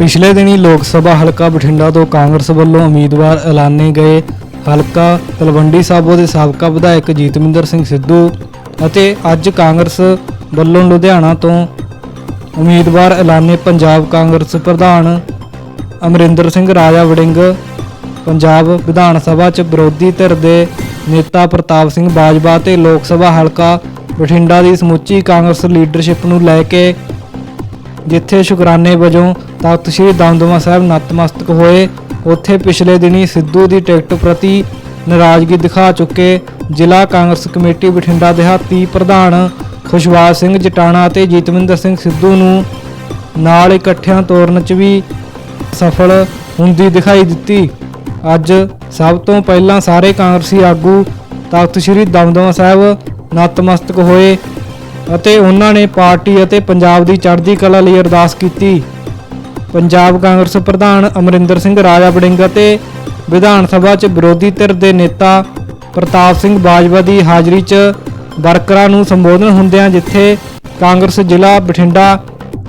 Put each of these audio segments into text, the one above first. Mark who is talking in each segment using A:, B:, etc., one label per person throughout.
A: ਪਿਛਲੇ ਦਿਨੀ ਲੋਕ ਸਭਾ ਹਲਕਾ ਬਠਿੰਡਾ ਤੋਂ ਕਾਂਗਰਸ ਵੱਲੋਂ ਉਮੀਦਵਾਰ ਐਲਾਨੇ ਗਏ। ਹਲਕਾ ਤਲਵੰਡੀ ਸਾਬੋ ਦੇ ਸਾਬਕਾ ਵਿਧਾਇਕ ਜੀਤਮਿੰਦਰ ਸਿੰਘ ਸਿੱਧੂ ਅਤੇ ਅੱਜ ਕਾਂਗਰਸ ਵੱਲੋਂ ਲੁਧਿਆਣਾ ਤੋਂ ਉਮੀਦਵਾਰ ਐਲਾਨੇ ਪੰਜਾਬ ਕਾਂਗਰਸ ਪ੍ਰਧਾਨ ਅਮਰਿੰਦਰ ਸਿੰਘ ਰਾਜਾ ਵੜਿੰਗ। ਪੰਜਾਬ ਵਿਧਾਨ ਸਭਾ 'ਚ ਵਿਰੋਧੀ ਧਿਰ ਦੇ ਨੇਤਾ ਪ੍ਰਤਾਪ ਸਿੰਘ ਬਾਜਵਾ ਤੇ ਲੋਕ ਸਭਾ ਹਲਕਾ ਬਠਿੰਡਾ ਦੀ ਸਮੁੱਚੀ ਕਾਂਗਰਸ ਲੀਡਰਸ਼ਿਪ ਨੂੰ ਲੈ ਕੇ ਜਿੱਥੇ ਸ਼ੁਕਰਾਨੇ ਵਜੋਂ ਤਖਤ ਸ੍ਰੀ ਦਮਦਮਾ ਸਾਹਿਬ ਨਤਮਸਤਕ ਹੋਏ, ਉੱਥੇ ਪਿਛਲੇ ਦਿਨੀ ਸਿੱਧੂ ਦੀ ਟਿਕਟ ਪ੍ਰਤੀ ਨਾਰਾਜ਼ਗੀ ਦਿਖਾ ਚੁੱਕੇ ਜ਼ਿਲ੍ਹਾ ਕਾਂਗਰਸ ਕਮੇਟੀ ਬਠਿੰਡਾ ਦਿਹਾਤੀ ਪ੍ਰਧਾਨ ਖੁਸ਼ਵਾਜ਼ ਸਿੰਘ ਜਟਾਣਾ ਅਤੇ ਜੀਤਵਿੰਦਰ ਸਿੰਘ ਸਿੱਧੂ ਨੂੰ ਨਾਲ ਇਕੱਠਿਆਂ ਤੋਰਨ 'ਚ ਵੀ ਸਫਲ ਹੁੰਦੀ ਦਿਖਾਈ ਦਿੱਤੀ। ਅੱਜ ਸਭ ਤੋਂ ਪਹਿਲਾਂ ਸਾਰੇ ਕਾਂਗਰਸੀ ਆਗੂ ਤਖਤ ਸ੍ਰੀ ਦਮਦਮਾ ਸਾਹਿਬ ਨਤਮਸਤਕ ਹੋਏ ਅਤੇ ਉਹਨਾਂ ਨੇ ਪਾਰਟੀ ਅਤੇ ਪੰਜਾਬ ਦੀ ਚੜ੍ਹਦੀ ਕਲਾ ਲਈ ਅਰਦਾਸ ਕੀਤੀ। ਪੰਜਾਬ ਕਾਂਗਰਸ ਪ੍ਰਧਾਨ ਅਮਰਿੰਦਰ ਸਿੰਘ ਰਾਜਾ ਬੜਿੰਗ ਅਤੇ ਵਿਧਾਨ ਸਭਾ 'ਚ ਵਿਰੋਧੀ ਧਿਰ ਦੇ ਨੇਤਾ ਪ੍ਰਤਾਪ ਸਿੰਘ ਬਾਜਵਾ ਦੀ ਹਾਜ਼ਰੀ 'ਚ ਵਰਕਰਾਂ ਨੂੰ ਸੰਬੋਧਨ ਹੁੰਦਿਆਂ ਜਿੱਥੇ ਕਾਂਗਰਸ ਜ਼ਿਲ੍ਹਾ ਬਠਿੰਡਾ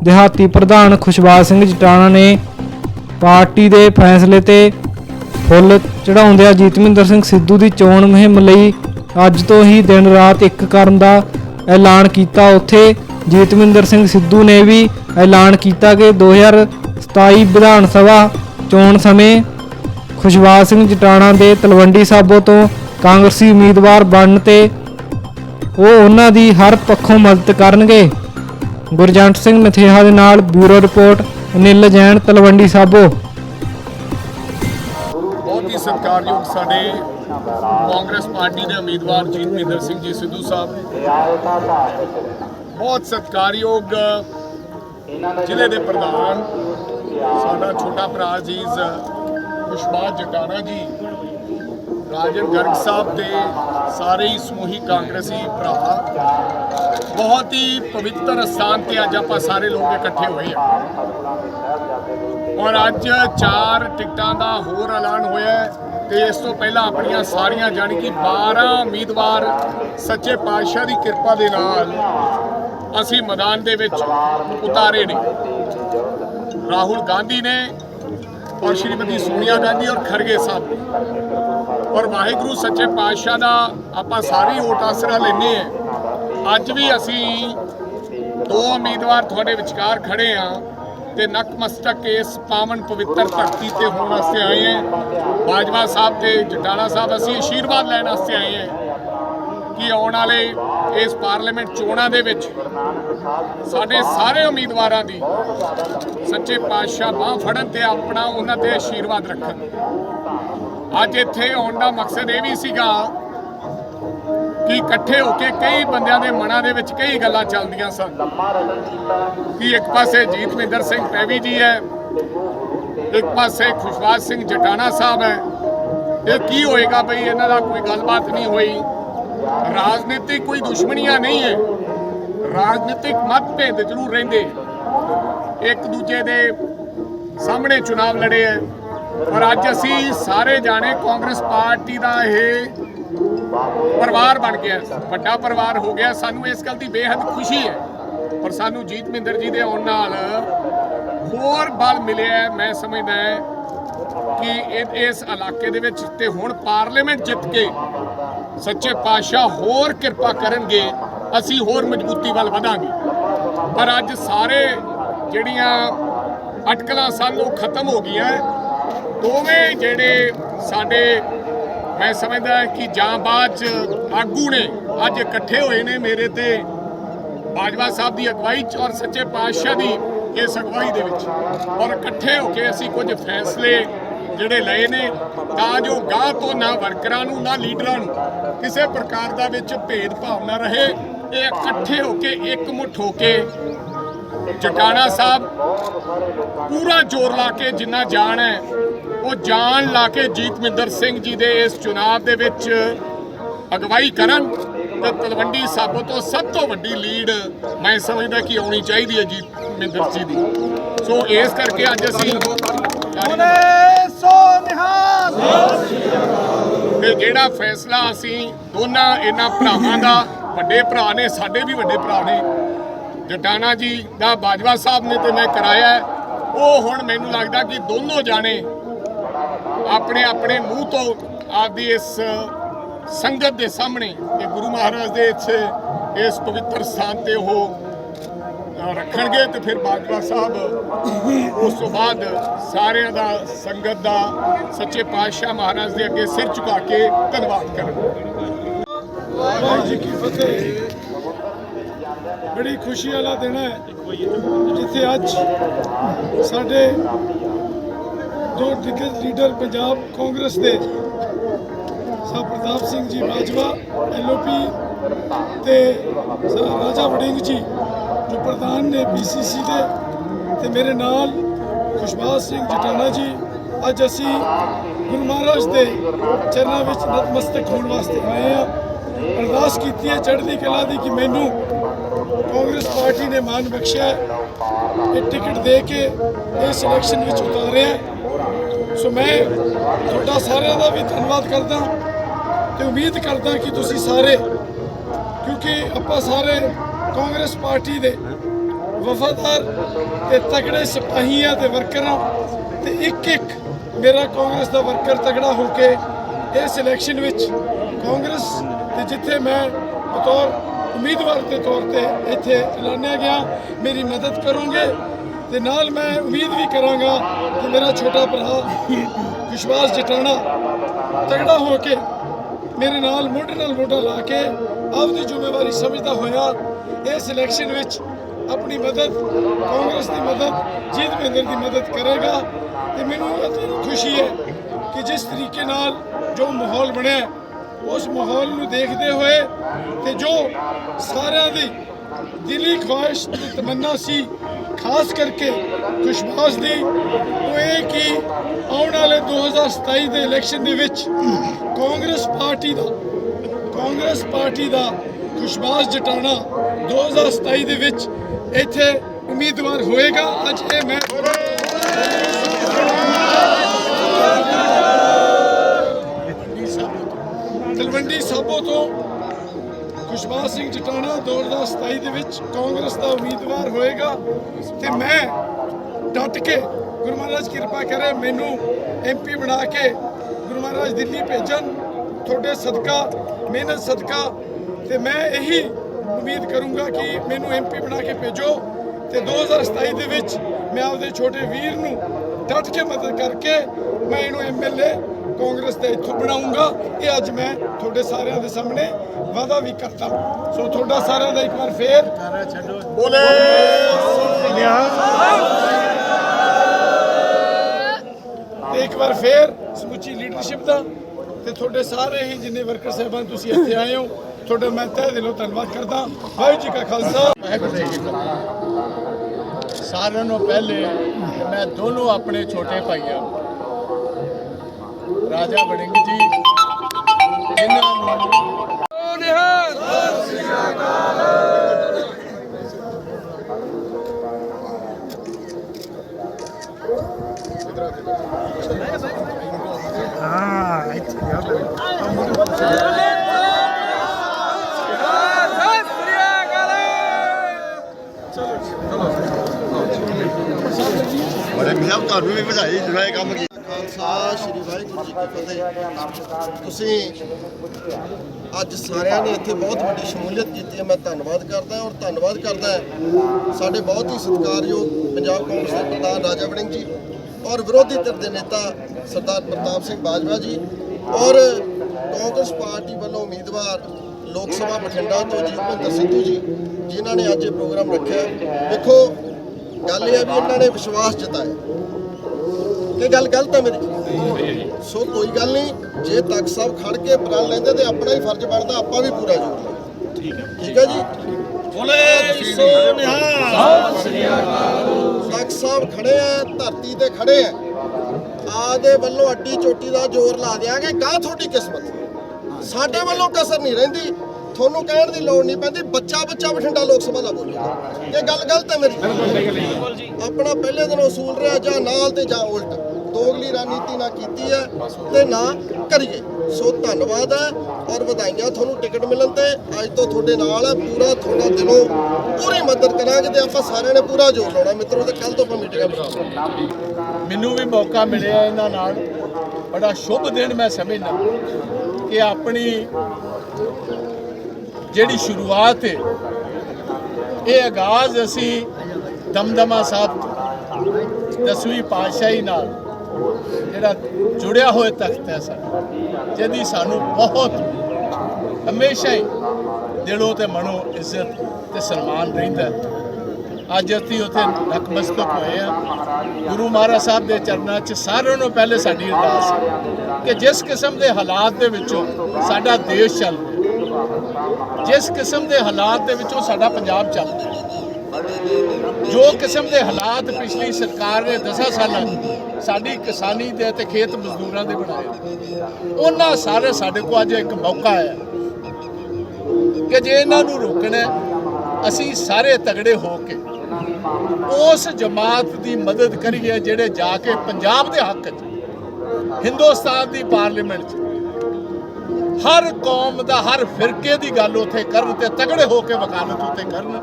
A: ਦਿਹਾਤੀ ਪ੍ਰਧਾਨ ਖੁਸ਼ਬਾਜ ਸਿੰਘ ਜਟਾਣਾ ਨੇ ਪਾਰਟੀ ਦੇ ਫੈਸਲੇ ਤੇ ਫੁੱਲ ਚੜਾਉਂਦਿਆਂ ਜੀਤਮਿੰਦਰ ਸਿੰਘ ਸਿੱਧੂ ਦੀ ਚੋਣ ਮੁਹਿੰਮ ਲਈ ਅੱਜ ਤੋਂ ਹੀ ਦਿਨ ਰਾਤ ਇੱਕ ਕਰਨ ਦਾ ਐਲਾਨ ਕੀਤਾ। ਉੱਥੇ ਜੀਤਵਿੰਦਰ ਸਿੰਘ ਸਿੱਧੂ ਨੇ ਵੀ ਐਲਾਨ ਕੀਤਾ ਕਿ 2027 ਵਿਧਾਨ ਸਭਾ ਚੋਣ ਸਮੇਂ ਖੁਸ਼ਵਾਸ ਸਿੰਘ ਜਟਾਣਾ ਦੇ ਤਲਵੰਡੀ ਸਾਬੋ ਤੋਂ ਕਾਂਗਰਸੀ ਉਮੀਦਵਾਰ ਬਣਨ ਤੇ ਉਹ ਉਹਨਾਂ ਦੀ ਹਰ ਪੱਖੋਂ ਮਦਦ ਕਰਨਗੇ। ਗੁਰਜੰਟ ਸਿੰਘ ਨਥੇਹਾ ਦੇ ਨਾਲ ਬਿਊਰੋ ਰਿਪੋਰਟ, ਅਨਿਲ ਜੈਨ, ਤਲਵੰਡੀ ਸਾਬੋ।
B: ਸਤਿਕਾਰਯੋਗ ਸਾਡੇ ਕਾਂਗਰਸ ਪਾਰਟੀ ਦੇ ਉਮੀਦਵਾਰ ਜੀਤਮਿੰਦਰ ਸਿੰਘ ਜੀ ਸਿੱਧੂ ਸਾਹਿਬ। ਬਹੁਤ ਸਤਿਕਾਰਯੋਗ ਜ਼ਿਲ੍ਹੇ ਦੇ ਪ੍ਰਧਾਨ, ਸਾਡਾ ਛੋਟਾ ਭਰਾ ਅਜ਼ੀਜ਼ ਖੁਸ਼ਬਾਜ ਜਟਾਣਾ ਜੀ, ਰਾਜਨ ਗਰਗ ਸਾਹਿਬ ਤੇ ਸਾਰੇ ਹੀ ਸਮੂਹੀ ਕਾਂਗਰਸੀ ਭਰਾ। ਬਹੁਤ ਹੀ ਪਵਿੱਤਰ ਸਥਾਨ ਤੇ ਅੱਜ ਆਪਾਂ ਸਾਰੇ ਲੋਕ ਇਕੱਠੇ ਹੋਏ ਆ। ਔਰ ਅੱਜ ਚਾਰ ਟਿਕਟਾਂ ਦਾ ਹੋਰ ਐਲਾਨ ਹੋਇਆ ਹੈ ਤੇ ਇਸ ਤੋਂ ਪਹਿਲਾਂ ਆਪਣੀਆਂ ਸਾਰੀਆਂ ਜਾਣੀ ਕਿ 12 ਉਮੀਦਵਾਰ ਸੱਚੇ ਪਾਤਸ਼ਾਹ ਦੀ ਕਿਰਪਾ ਦੇ ਨਾਲ ਅਸੀਂ ਮੈਦਾਨ ਦੇ ਵਿੱਚ ਉਤਾਰੇ ਨੇ। ਰਾਹੁਲ ਗਾਂਧੀ ਨੇ ਔਰ ਸ਼੍ਰੀਮਤੀ ਸੋਨੀਆ ਗਾਂਧੀ ਔਰ ਖਰਗੇ ਸਾਹਿਬ ਔਰ ਵਾਹਿਗੁਰੂ ਸੱਚੇ ਪਾਤਸ਼ਾਹ ਦਾ ਆਪਾਂ ਸਾਰੀ ਵੋਟ ਆਸਰਾ ਲੈਨੇ ਆ ਅੱਜ ਵੀ ਅਸੀਂ ਦੋ ਉਮੀਦਵਾਰ ਤੁਹਾਡੇ ਵਿਚਕਾਰ ਖੜੇ ਆ ਤੇ ਨਕਮਸਤਕ ਇਸ ਪਾਵਨ ਪਵਿੱਤਰ ਧਰਤੀ ਤੇ ਹੋਣ ਵਾਸਤੇ ਆਏ ਹੈ। ਬਾਜਵਾ ਸਾਹਿਬ ਤੇ ਜਟਾਲਾ ਸਾਹਿਬ, ਅਸੀਂ ਆਸ਼ੀਰਵਾਦ ਲੈਣ ਵਾਸਤੇ ਆਏ ਹੈ ਕਿ ਆਉਣ ਵਾਲੇ ਇਸ ਪਾਰਲੀਮੈਂਟ ਚੋਣਾਂ ਦੇ ਵਿੱਚ ਸਾਡੇ ਸਾਰੇ ਉਮੀਦਵਾਰਾਂ ਦੀ ਸੱਚੇ ਪਾਤਸ਼ਾਹ ਬਾਹ ਫੜਨ ਤੇ ਆਪਣਾ ਉਹਨਾਂ ਤੇ ਆਸ਼ੀਰਵਾਦ ਰੱਖਣ। ਅੱਜ ਇੱਥੇ ਆਉਣ ਦਾ ਮਕਸਦ ਇਹ ਵੀ ਸੀਗਾ ਕਿ ਇਕੱਠੇ ਹੋ ਕੇ ਕਈ ਬੰਦਿਆਂ ਦੇ ਮਨਾਂ ਦੇ ਵਿੱਚ ਕਈ ਗੱਲਾਂ ਚੱਲਦੀਆਂ ਸਨ। ਕਿ ਇੱਕ ਪਾਸੇ ਜੀਤਵਿੰਦਰ ਸਿੰਘ ਪੈਵੀ ਜੀ ਹੈ, ਇੱਕ ਪਾਸੇ ਖੁਸ਼ਵਾਸ ਸਿੰਘ ਜਟਾਣਾ ਸਾਹਿਬ ਹੈ। ਇਹ ਕੀ ਹੋਏਗਾ ਬਈ, ਇਹਨਾਂ ਦਾ ਕੋਈ ਗੱਲਬਾਤ ਨਹੀਂ ਹੋਈ। ਰਾਜਨੀਤਿਕ ਕੋਈ ਦੁਸ਼ਮਣੀਆਂ ਨਹੀਂ ਹੈ। ਰਾਜਨੀਤਿਕ ਮਤਭੇਦ ਜ਼ਰੂਰ ਰਹਿੰਦੇ। ਇੱਕ ਦੂਜੇ ਦੇ ਸਾਹਮਣੇ ਚੁਣਾਵ ਲੜੇ ਹੈ। ਪਰ ਅੱਜ ਅਸੀਂ ਸਾਰੇ ਜਾਣੇ ਕਾਂਗਰਸ ਪਾਰਟੀ ਦਾ ਇਹ ਪਰਿਵਾਰ ਬਣ ਗਿਆ ਵੱਡਾ ਪਰਿਵਾਰ ਹੋ ਗਿਆ। ਸਾਨੂੰ ਇਸ ਗੱਲ ਦੀ ਬੇਹੱਦ ਖੁਸ਼ੀ ਹੈ। ਪਰ ਸਾਨੂੰ ਜੀਤ ਮਹਿੰਦਰ ਜੀ ਦੇ ਆਉਣ ਨਾਲ ਹੋਰ ਬਲ ਮਿਲਿਆ ਮੈਂ ਸਮਝਦਾ ਕਿ ਇਸ ਇਲਾਕੇ ਦੇ ਵਿੱਚ ਤੇ ਹੁਣ ਪਾਰਲੀਮੈਂਟ ਜਿੱਤ ਕੇ ਸੱਚੇ ਪਾਤਸ਼ਾਹ ਹੋਰ ਕਿਰਪਾ ਕਰਨਗੇ, ਅਸੀਂ ਹੋਰ ਮਜ਼ਬੂਤੀ ਵੱਲ ਵਧਾਂਗੇ। ਪਰ ਅੱਜ ਸਾਰੇ ਜਿਹੜੀਆਂ ਅਟਕਲਾਂ ਸਨ, ਉਹ ਖਤਮ ਹੋ ਗਈਆਂ। ਦੋਵੇਂ ਜਿਹੜੇ ਸਾਡੇ, ਮੈਂ ਸਮਝਦਾ ਕਿ ਜਾਂ ਬਾਅਦ 'ਚ ਆਗੂ ਨੇ ਅੱਜ ਇਕੱਠੇ ਹੋਏ ਨੇ ਮੇਰੇ ਤੇ ਬਾਜਵਾ ਸਾਹਿਬ ਦੀ ਅਗਵਾਈ ਚ ਔਰ ਸੱਚੇ ਪਾਤਸ਼ਾਹ ਦੀ ਇਸ ਅਗਵਾਈ ਦੇ ਵਿੱਚ। ਔਰ ਇਕੱਠੇ ਹੋ ਕੇ ਅਸੀਂ ਕੁਝ ਫੈਸਲੇ ਜਿਹੜੇ ਲਏ ਨੇ, ਤਾਂ ਜੋ ਗਾਹ ਤੋਂ ਨਾ ਵਰਕਰਾਂ ਨੂੰ, ਨਾ ਲੀਡਰਾਂ ਨੂੰ ਕਿਸੇ ਪ੍ਰਕਾਰ ਦਾ ਵਿੱਚ ਭੇਦਭਾਵ ਨਾ ਰਹੇ। ਇਹ ਇਕੱਠੇ ਹੋ ਕੇ ਇੱਕ ਮੁੱਠ ਹੋ ਕੇ ਜਟਾਣਾ ਸਾਹਿਬ ਪੂਰਾ ਜ਼ੋਰ ਲਾ ਕੇ ਜਿੰਨਾ ਜਾਣ ਹੈ ਉਹ ਜਾਨ ਲਾ ਕੇ ਜੀਤਮਿੰਦਰ ਸਿੰਘ ਜੀ ਦੇ ਇਸ ਚੁਣਾਵ ਦੇ ਵਿੱਚ ਅਗਵਾਈ ਕਰਨ ਤੇ ਤਲਵੰਡੀ ਸਾਬੋ ਤੋਂ ਸਭ ਤੋਂ ਵੱਡੀ ਲੀਡ ਮੈਂ ਸਮਝਦਾ ਕਿ ਆਉਣੀ ਚਾਹੀਦੀ ਹੈ ਜੀਤਮਿੰਦਰ ਜੀ ਦੀ ਸੋ ਇਸ ਕਰਕੇ ਅੱਜ ਅਸੀਂ ਤੇ ਜਿਹੜਾ ਫੈਸਲਾ ਅਸੀਂ ਦੋਨਾਂ ਇਹਨਾਂ ਭਰਾਵਾਂ ਦਾ ਵੱਡੇ ਭਰਾ ਨੇ ਸਾਡੇ ਵੀ ਵੱਡੇ ਭਰਾ ਨੇ ਜਟਾਣਾ ਜੀ ਦਾ ਬਾਜਵਾ ਸਾਹਿਬ ਨੇ ਤੇ ਮੈਂ ਕਰਾਇਆ। ਉਹ ਹੁਣ ਮੈਨੂੰ ਲੱਗਦਾ ਕਿ ਦੋਨੋਂ ਜਾਣੇ ਆਪਣੇ ਆਪਣੇ ਮੂੰਹ ਤੋਂ ਆਪਦੀ ਇਸ ਸੰਗਤ ਦੇ ਸਾਹਮਣੇ ਤੇ ਗੁਰੂ ਮਹਾਰਾਜ ਦੇ ਇੱਥੇ ਇਸ ਪਵਿੱਤਰ ਸਥਾਨ ਤੇ ਉਹ ਰੱਖਣਗੇ ਤੇ ਫਿਰ ਬਾਜਵਾ ਸਾਹਿਬ ਉਸ ਤੋਂ ਬਾਅਦ ਸਾਰਿਆਂ ਦਾ ਸੰਗਤ ਦਾ ਸੱਚੇ ਪਾਤਸ਼ਾਹ ਮਹਾਰਾਜ ਦੇ ਅੱਗੇ ਸਿਰ ਝੁਕਾ ਕੇ ਧੰਨਵਾਦ ਕਰਨਗੇ
C: ਵਾਹਿਗੁਰੂ ਜੀ ਕੀ ਫਤਿਹ। ਬੜੀ ਖੁਸ਼ੀ ਵਾਲਾ ਦਿਨ ਹੈ ਜਿੱਥੇ ਅੱਜ ਸਾਡੇ ਦੋ ਦਿੱਗਜ ਲੀਡਰ ਪੰਜਾਬ ਕਾਂਗਰਸ ਦੇ ਸਾਹਿਬ ਪ੍ਰਤਾਪ ਸਿੰਘ ਜੀ ਬਾਜਵਾ ਐਲਓਪੀ ਤੇ ਸਰ ਰਾਜਾ ਵੜਿੰਗ ਜੀ, ਜੋ ਪ੍ਰਧਾਨ ਨੇ ਬੀਸੀਸੀ ਦੇ, ਤੇ ਮੇਰੇ ਨਾਲ ਖੁਸ਼ਬਾਜ਼ ਸਿੰਘ ਜਟਾਣਾ ਜੀ, ਅੱਜ ਅਸੀਂ ਗੁਰੂ ਮਹਾਰਾਜ ਦੇ ਚਰਨਾਂ ਵਿੱਚ ਨਤਮਸਤਕ ਹੋਣ ਵਾਸਤੇ ਆਏ ਹਾਂ ਅਰਦਾਸ ਕੀਤੀ ਹੈ ਚੜ੍ਹਦੀ ਕਲਾ ਦੀ ਕਿ ਮੈਨੂੰ ਕਾਂਗਰਸ ਪਾਰਟੀ ਨੇ ਮਾਨ ਬਖਸ਼ਿਆ ਹੈ। ਇਹ ਟਿਕਟ ਦੇ ਕੇ ਇਸ ਇਲੈਕਸ਼ਨ ਵਿੱਚ ਉਤਾਰਿਆ ਸੋ ਮੈਂ ਤੁਹਾਡਾ ਸਾਰਿਆਂ ਦਾ ਵੀ ਧੰਨਵਾਦ ਕਰਦਾ ਤੇ ਉਮੀਦ ਕਰਦਾ ਕਿ ਤੁਸੀਂ ਸਾਰੇ, ਕਿਉਂਕਿ ਆਪਾਂ ਸਾਰੇ ਕਾਂਗਰਸ ਪਾਰਟੀ ਦੇ ਵਫਾਦਾਰ ਤੇ ਤਕੜੇ ਸਿਪਾਹੀਆਂ ਆ ਤੇ ਵਰਕਰ ਤੇ ਇੱਕ ਇੱਕ ਮੇਰਾ ਕਾਂਗਰਸ ਦਾ ਵਰਕਰ ਤਕੜਾ ਹੋ ਕੇ ਇਸ ਇਲੈਕਸ਼ਨ ਵਿੱਚ ਕਾਂਗਰਸ ਤੇ ਜਿੱਥੇ ਮੈਂ ਬਤੌਰ ਉਮੀਦਵਾਰ ਦੇ ਤੌਰ ਤੇ ਇੱਥੇ ਐਲਾਨਿਆ ਗਿਆ, ਮੇਰੀ ਮਦਦ ਕਰੋਗੇ। ਤੇ ਨਾਲ ਮੈਂ ਉਮੀਦ ਵੀ ਕਰਾਂਗਾ ਕਿ ਮੇਰਾ ਛੋਟਾ ਭਰਾ ਵਿਸ਼ਵਾਸ ਜਟਾਣਾ ਤਗੜਾ ਹੋ ਕੇ ਮੇਰੇ ਨਾਲ ਮੋਢੇ ਨਾਲ ਮੋਢਾ ਲਾ ਕੇ ਆਪਦੀ ਜ਼ਿੰਮੇਵਾਰੀ ਸਮਝਦਾ ਹੋਇਆ ਇਸ ਇਲੈਕਸ਼ਨ ਵਿੱਚ ਆਪਣੀ ਮਦਦ, ਕਾਂਗਰਸ ਦੀ ਮਦਦ, ਜੀਤ ਮਹਿੰਦਰ ਦੀ ਮਦਦ ਕਰੇਗਾ ਤੇ ਮੈਨੂੰ ਅਤਿ ਖੁਸ਼ੀ ਹੈ ਕਿ ਜਿਸ ਤਰੀਕੇ ਨਾਲ ਜੋ ਮਾਹੌਲ ਬਣਿਆ ਉਸ ਮਾਹੌਲ ਨੂੰ ਦੇਖਦੇ ਹੋਏ ਤੇ ਜੋ ਸਾਰਿਆਂ ਦੀ ਦਿਲੀ ਖੁਆਇਸ਼ ਤੇ ਤਮੰਨਾ ਸੀ ਖਾਸ ਕਰਕੇ ਖੁਸ਼ਬਾਜ਼ ਦੀ, ਉਹ ਇਹ ਕਿ ਆਉਣ ਵਾਲੇ 2027 ਦੇ ਇਲੈਕਸ਼ਨ ਦੇ ਵਿੱਚ ਕਾਂਗਰਸ ਪਾਰਟੀ ਦਾ, ਕਾਂਗਰਸ ਪਾਰਟੀ ਦਾ ਖੁਸ਼ਬਾਜ਼ ਜਟਾਣਾ 2027 ਦੇ ਵਿੱਚ ਇੱਥੇ ਉਮੀਦਵਾਰ ਹੋਏਗਾ। ਅੱਜ ਇਹ ਮੈਂ ਤਲਵੰਡੀ ਸਾਬੋ ਤੋਂ ਖੁਸ਼ਬਾਜ਼ ਸਿੰਘ ਜਟਾਣਾ 2027 ਦੇ ਵਿੱਚ ਕਾਂਗਰਸ ਦਾ ਉਮੀਦਵਾਰ ਹੋਏਗਾ ਤੇ ਮੈਂ ਡਟ ਕੇ ਗੁਰੂ ਮਹਾਰਾਜ ਕਿਰਪਾ ਕਰੇ ਮੈਨੂੰ ਐਮਪੀ ਬਣਾ ਕੇ ਗੁਰੂ ਮਹਾਰਾਜ ਦਿੱਲੀ ਭੇਜਣ, ਤੁਹਾਡੇ ਸਦਕਾ, ਮਿਹਨਤ ਸਦਕਾ ਤੇ ਮੈਂ ਇਹੀ ਉਮੀਦ ਕਰੂੰਗਾ ਕਿ ਮੈਨੂੰ ਐਮਪੀ ਬਣਾ ਕੇ ਭੇਜੋ ਤੇ 2027 ਦੇ ਵਿੱਚ ਮੈਂ ਆਪਦੇ ਛੋਟੇ ਵੀਰ ਨੂੰ ਡਟ ਕੇ ਮਦਦ ਕਰਕੇ ਮੈਂ ਇਹਨੂੰ ਐਮਐਲਏ ਕਾਂਗਰਸ ਦਾ ਇੱਥੋਂ ਬਣਾਉਂਗਾ ਇਹ ਅੱਜ ਮੈਂ ਤੁਹਾਡੇ ਸਾਰਿਆਂ ਦੇ ਸਾਹਮਣੇ ਵਾਅਦਾ ਵੀ ਕਰਦਾ। ਸੋ ਤੁਹਾਡਾ ਸਾਰਿਆਂ ਦਾ ਇੱਕ ਵਾਰ ਫੇਰ
B: ਬੋਲੇ।
C: ਤੇ ਇੱਕ ਵਾਰ ਫੇਰ ਸਮੁੱਚੀ ਲੀਡਰਸ਼ਿਪ ਦਾ ਤੇ ਤੁਹਾਡੇ ਸਾਰੇ ਹੀ ਜਿੰਨੇ ਵਰਕਰ ਸਾਹਿਬਾਨ ਤੁਸੀਂ ਇੱਥੇ ਆਏ ਹੋ ਤੁਹਾਡਾ ਮੈਂ ਤਹਿ ਦਿਲੋਂ ਧੰਨਵਾਦ ਕਰਦਾ। ਵਾਹਿਗੁਰੂ ਜੀ ਕਾ ਖਾਲਸਾ।
D: ਵਾਹਿਗੁਰੂ ਜੀ ਕੀ ਫਤਿਹ। ਸਾਰਿਆਂ ਨੂੰ ਪਹਿਲੇ ਮੈਂ ਦੋਨੋਂ ਆਪਣੇ ਛੋਟੇ ਭਾਈਆਂ ਰਾਜਾ ਵੜਿੰਗ ਜੀ। ਜਿਨ੍ਹਾਂ ਨੂੰ
E: ਬੜੇ ਸਾਹਿਬ ਤੁਹਾਨੂੰ ਵੀ ਵਧਾਈ ਜਿਹੜਾ ਇਹ ਕੰਮ
F: ਖਾਲਸਾ ਸ੍ਰੀ ਵਾਹਿਗੁਰੂ ਜੀ ਕੀ ਫਤਿਹ। ਤੁਸੀਂ ਅੱਜ ਸਾਰਿਆਂ ਨੇ ਇੱਥੇ ਬਹੁਤ ਵੱਡੀ ਸ਼ਮੂਲੀਅਤ ਕੀਤੀ ਹੈ, ਮੈਂ ਧੰਨਵਾਦ ਕਰਦਾ ਔਰ ਧੰਨਵਾਦ ਕਰਦਾ ਸਾਡੇ ਬਹੁਤ ਹੀ ਸਤਿਕਾਰਯੋਗ ਪੰਜਾਬ ਕਾਂਗਰਸ ਦੇ ਪ੍ਰਧਾਨ ਰਾਜਾ ਵੜਿੰਗ ਜੀ ਔਰ ਵਿਰੋਧੀ ਧਿਰ ਦੇ ਨੇਤਾ ਸਰਦਾਰ ਪ੍ਰਤਾਪ ਸਿੰਘ ਬਾਜਵਾ ਜੀ ਔਰ ਕਾਂਗਰਸ ਪਾਰਟੀ ਵੱਲੋਂ ਉਮੀਦਵਾਰ ਲੋਕ ਸਭਾ ਬਠਿੰਡਾ ਤੋਂ ਜੀਤਮਿੰਦਰ ਸਿੱਧੂ ਜੀ, ਜਿਨ੍ਹਾਂ ਨੇ ਅੱਜ ਇਹ ਪ੍ਰੋਗਰਾਮ ਰੱਖਿਆ। ਦੇਖੋ, ਗੱਲ ਇਹ ਹੈ ਵੀ ਇਹਨਾਂ ਨੇ ਵਿਸ਼ਵਾਸ ਜਤਾਇਆ। ਇਹ ਗੱਲ ਗਲਤ ਹੈ ਮੇਰੀ। ਸੋ ਕੋਈ ਗੱਲ ਨਹੀਂ ਜੇ ਤਖਤ ਸਾਹਿਬ ਖੜ ਕੇ ਪ੍ਰਣ ਲੈਂਦੇ ਤੇ ਆਪਣਾ ਹੀ ਫਰਜ਼ ਬਣਦਾ ਆਪਾਂ ਵੀ ਪੂਰਾ ਜ਼ੋਰ ਠੀਕ ਹੈ। ਠੀਕ ਹੈ ਜੀ? ਬੋਲੇ ਸੋ ਨਿਹਾਲ। ਤਖਤ ਸਾਹਿਬ ਖੜੇ ਆ ਧਰਤੀ ਤੇ ਖੜੇ ਆ। ਆਦੇ ਵੱਲੋਂ ਅੱਡੀ ਚੋਟੀ ਦਾ ਜ਼ੋਰ ਲਾ ਦਿਆਂਗੇ ਗਾਂ ਤੁਹਾਡੀ ਕਿਸਮਤ। ਸਾਡੇ ਵੱਲੋਂ ਕਸਰ ਨਹੀਂ ਰਹਿੰਦੀ। ਤੁਹਾਨੂੰ ਕਹਿਣ ਦੀ ਲੋੜ ਨਹੀਂ ਪੈਂਦੀ ਬੱਚਾ ਬੱਚਾ ਬਠਿੰਡਾ ਲੋਕ ਸਭਾ ਦਾ ਬੋਲਿਆ ਇਹ ਗੱਲ ਗਲਤ ਹੈ ਮੇਰੀ। ਆਪਣਾ ਪਹਿਲੇ ਦਿਨ ਅਸੂਲ ਰਿਹਾ ਜਾਂ ਨਾਲ ਤੇ ਜਾਂ ਉਲਟ। ਦੋਗਲੀ ਰਣਨੀਤੀ ਨਾ ਕੀਤੀ ਹੈ ਤੇ ਨਾ ਕਰੀਏ। ਸੋ ਧੰਨਵਾਦ ਹੈ ਔਰ ਵਧਾਈਆਂ ਤੁਹਾਨੂੰ ਟਿਕਟ ਮਿਲਣ ਤੇ। ਅੱਜ ਤੋਂ ਤੁਹਾਡੇ ਨਾਲ ਹੈ, ਪੂਰਾ ਤੁਹਾਡਾ ਦਿਲੋਂ ਪੂਰੀ ਮਦਦ ਕਰਾਂਗੇ ਤੇ ਆਪਾਂ ਸਾਰਿਆਂ ਨੇ ਪੂਰਾ ਜ਼ੋਰ ਲਾਉਣਾ। ਮਿੱਤਰੋ ਤੇ ਕੱਲ ਤੋਂ ਆਪਾਂ ਮੀਟਿੰਗਾਂ ਬਣਾਵਾਂਗੇ
D: ਮੈਨੂੰ ਵੀ ਮੌਕਾ ਮਿਲਿਆ ਇਹਨਾਂ ਨਾਲ। ਬੜਾ ਸ਼ੁਭ ਦਿਨ ਮੈਂ ਸਮਝਦਾ ਕਿ ਆਪਣੀ ਜਿਹੜੀ ਸ਼ੁਰੂਆਤ ਹੈ, ਇਹ ਆਗਾਜ਼ ਅਸੀਂ ਦਮਦਮਾ ਸਾਹਿਬ, ਦਸਵੀਂ ਪਾਤਸ਼ਾਹੀ ਨਾਲ ਜਿਹੜਾ ਜੁੜਿਆ ਹੋਇਆ ਤਖਤ ਹੈ ਸਾਡਾ, ਜਿਹਦੀ ਸਾਨੂੰ ਬਹੁਤ ਹਮੇਸ਼ਾ ਹੀ ਦਿਲੋਂ ਤੇ ਮਨੋਂ ਇੱਜ਼ਤ ਤੇ ਸਨਮਾਨ ਰਹਿੰਦਾ ਅੱਜ ਅਸੀਂ ਉੱਥੇ ਨਕਮਸਤਕ ਹੋਏ ਆ ਗੁਰੂ ਮਹਾਰਾਜ ਸਾਹਿਬ ਦੇ ਚਰਨਾਂ 'ਚ ਸਾਰਿਆਂ ਨੂੰ ਪਹਿਲੇ ਸਾਡੀ ਅਰਦਾਸ ਹੈ ਕਿ ਜਿਸ ਕਿਸਮ ਦੇ ਹਾਲਾਤ ਦੇ ਵਿੱਚੋਂ ਸਾਡਾ ਦੇਸ਼ ਚੱਲ ਜਿਸ ਕਿਸਮ ਦੇ ਹਾਲਾਤ ਦੇ ਵਿੱਚੋਂ ਸਾਡਾ ਪੰਜਾਬ ਚੱਲਦਾ ਜੋ ਕਿਸਮ ਦੇ ਹਾਲਾਤ ਪਿਛਲੀ ਸਰਕਾਰ ਨੇ 10 ਸਾਲਾਂ ਸਾਡੀ ਕਿਸਾਨੀ ਦੇ ਤੇ ਖੇਤ ਮਜ਼ਦੂਰਾਂ ਦੇ ਬਣਾਏ ਉਹਨਾਂ ਸਾਰੇ ਸਾਡੇ ਕੋਲ ਅੱਜ ਇੱਕ ਮੌਕਾ ਹੈ ਕਿ ਜੇ ਇਹਨਾਂ ਨੂੰ ਰੋਕਣਾ ਅਸੀਂ ਸਾਰੇ ਤਗੜੇ ਹੋ ਕੇ ਉਸ ਜਮਾਤ ਦੀ ਮਦਦ ਕਰੀਏ ਜਿਹੜੇ ਜਾ ਕੇ ਪੰਜਾਬ ਦੇ ਹੱਕ 'ਚ, ਹਿੰਦੁਸਤਾਨ ਦੀ ਪਾਰਲੀਮੈਂਟ 'ਚ, ਹਰ ਕੌਮ ਦਾ ਹਰ ਫਿਰਕੇ ਦੀ ਗੱਲ ਉੱਥੇ ਕਰਨ ਤੇ ਤਗੜੇ ਹੋ ਕੇ ਵਕਾਲਤ ਉੱਤੇ ਕਰਨ,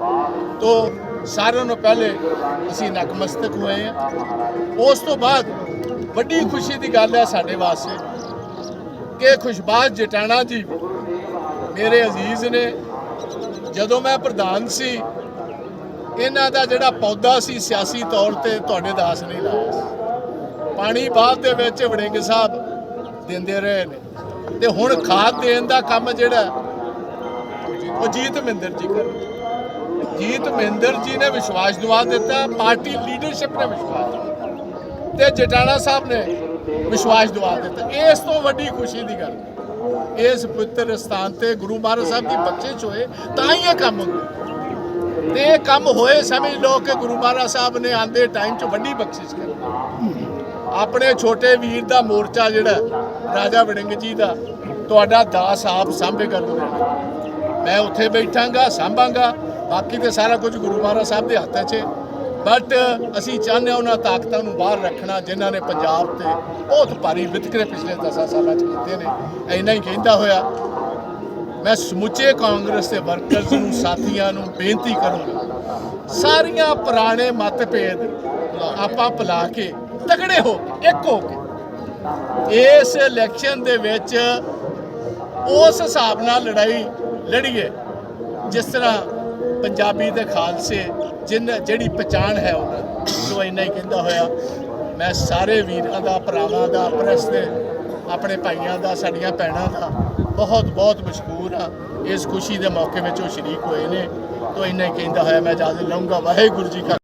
D: ਤੋਂ ਸਾਰਿਆਂ ਨੂੰ ਪਹਿਲੇ ਅਸੀਂ ਨਕਮਸਤਕ ਹੋਏ ਹਾਂ। ਉਸ ਤੋਂ ਬਾਅਦ ਵੱਡੀ ਖੁਸ਼ੀ ਦੀ ਗੱਲ ਹੈ ਸਾਡੇ ਵਾਸਤੇ ਕਿ ਖੁਸ਼ਬਾਜ਼ ਜਟਾਣਾ ਜੀ ਮੇਰੇ ਅਜ਼ੀਜ਼ ਨੇ। ਜਦੋਂ ਮੈਂ ਪ੍ਰਧਾਨ ਸੀ, ਇਹਨਾਂ ਦਾ ਜਿਹੜਾ ਪੌਦਾ ਸੀ, ਸਿਆਸੀ ਤੌਰ ਤੇ ਤੁਹਾਡੇ ਦਾਸ ਨਹੀਂ ਲਾਇਆ ਸੀ। ਪਾਣੀ ਬਾਅਦ ਦੇ ਵਿੱਚ ਵੜਿੰਗ ਸਾਹਿਬ ਦਿੰਦੇ ਰਹੇ ਨੇ। ਤੇ ਹੁਣ ਖਾਦ ਦੇਣ ਦਾ ਕੰਮ ਜਿਹੜਾ ਉਹ ਜੀਤ ਮਹਿੰਦਰ ਜੀ ਕਰ ਜੀਤ ਮਹਿੰਦਰ ਜੀ ਨੇ ਵਿਸ਼ਵਾਸ ਦਿਵਾ ਦਿੱਤਾ, ਪਾਰਟੀ ਲੀਡਰਸ਼ਿਪ ਨੇ ਵਿਸ਼ਵਾਸ ਦਿਵਾਇਆ ਤੇ ਜਟਾਣਾ ਸਾਹਿਬ ਨੇ ਵਿਸ਼ਵਾਸ ਦਿਵਾ ਦਿੱਤਾ। ਇਸ ਤੋਂ ਵੱਡੀ ਖੁਸ਼ੀ ਦੀ ਗੱਲ ਇਸ ਪਵਿੱਤਰ ਸਥਾਨ ਤੇ ਗੁਰੂ ਮਹਾਰਾਜ ਸਾਹਿਬ ਦੀ ਬਖਸ਼ਿਸ਼ ਹੋਏ, ਤਾਂ ਹੀ ਇਹ ਕੰਮ ਹੁੰਦਾ ਤੇ ਇਹ ਕੰਮ ਹੋਏ ਸਮਝ ਲਓ ਕਿ ਗੁਰੂ ਮਹਾਰਾਜ ਸਾਹਿਬ ਨੇ ਆਂਦੇ ਟਾਈਮ 'ਚ ਵੱਡੀ ਬਖਸ਼ਿਸ਼ ਕੀਤੀ। ਆਪਣੇ ਛੋਟੇ ਵੀਰ ਦਾ ਮੋਰਚਾ ਜਿਹੜਾ ਰਾਜਾ ਵੜਿੰਗ ਜੀ ਦਾ, ਤੁਹਾਡਾ ਦਾਸ ਆਪ ਸਾਂਭੇ ਕਰ ਮੈਂ ਉੱਥੇ ਬੈਠਾਂਗਾ, ਸਾਂਭਾਂਗਾ। ਬਾਕੀ ਤੇ ਸਾਰਾ ਕੁਝ ਗੁਰੂ ਮਹਾਰਾਜ ਸਾਹਿਬ ਦੇ ਹੱਥ 'ਚ ਬਟ ਅਸੀਂ ਚਾਹੁੰਦੇ ਹਾਂ ਉਹਨਾਂ ਤਾਕਤਾਂ ਨੂੰ ਬਾਹਰ ਰੱਖਣਾ ਜਿਨ੍ਹਾਂ ਨੇ ਪੰਜਾਬ ਤੇ ਬਹੁਤ ਭਾਰੀ ਵਿਤਕਰੇ ਪਿਛਲੇ 10 ਸਾਲਾਂ 'ਚ ਕੀਤੇ ਨੇ। ਇੰਨਾ ਹੀ ਕਹਿੰਦਾ ਹੋਇਆ ਮੈਂ ਸਮੁੱਚੇ ਕਾਂਗਰਸ ਦੇ ਵਰਕਰਸ ਨੂੰ ਸਾਥੀਆਂ ਨੂੰ ਬੇਨਤੀ ਕਰੂੰਗਾ ਸਾਰੀਆਂ ਪੁਰਾਣੇ ਮਤਭੇਦ ਆਪਾਂ ਭੁਲਾ ਕੇ ਤਗੜੇ ਹੋ ਕੇ, ਇੱਕ ਹੋ ਕੇ ਇਸ ਇਲੈਕਸ਼ਨ ਦੇ ਵਿੱਚ ਉਸ ਹਿਸਾਬ ਨਾਲ ਲੜਾਈ ਲੜੀਏ ਜਿਸ ਤਰ੍ਹਾਂ ਪੰਜਾਬੀ ਦੇ ਖਾਲਸੇ ਜਿਨ, ਜਿਹੜੀ ਪਛਾਣ ਹੈ ਉਹਨਾਂ ਦੀ। ਸੋ ਇੰਨਾ ਹੀ ਕਹਿੰਦਾ ਹੋਇਆ, ਮੈਂ ਸਾਰੇ ਵੀਰਾਂ ਦਾ, ਭਰਾਵਾਂ ਦਾ ਪ੍ਰੈਸ ਦੇ, ਆਪਣੇ ਭਾਈਆਂ ਦਾ, ਸਾਡੀਆਂ ਭੈਣਾਂ ਦਾ ਬਹੁਤ ਬਹੁਤ ਮਸ਼ਕੂਰ ਹਾਂ। ਇਸ ਖੁਸ਼ੀ ਦੇ ਮੌਕੇ ਵਿੱਚ ਉਹ ਸ਼ਰੀਕ ਹੋਏ ਨੇ। ਤੋਂ ਇੰਨਾ ਹੀ ਕਹਿੰਦਾ ਹੋਇਆ, ਮੈਂ ਇਜਾਜ਼ਤ ਲਵਾਂਗਾ ਵਾਹਿਗੁਰੂ ਜੀ ਕਾ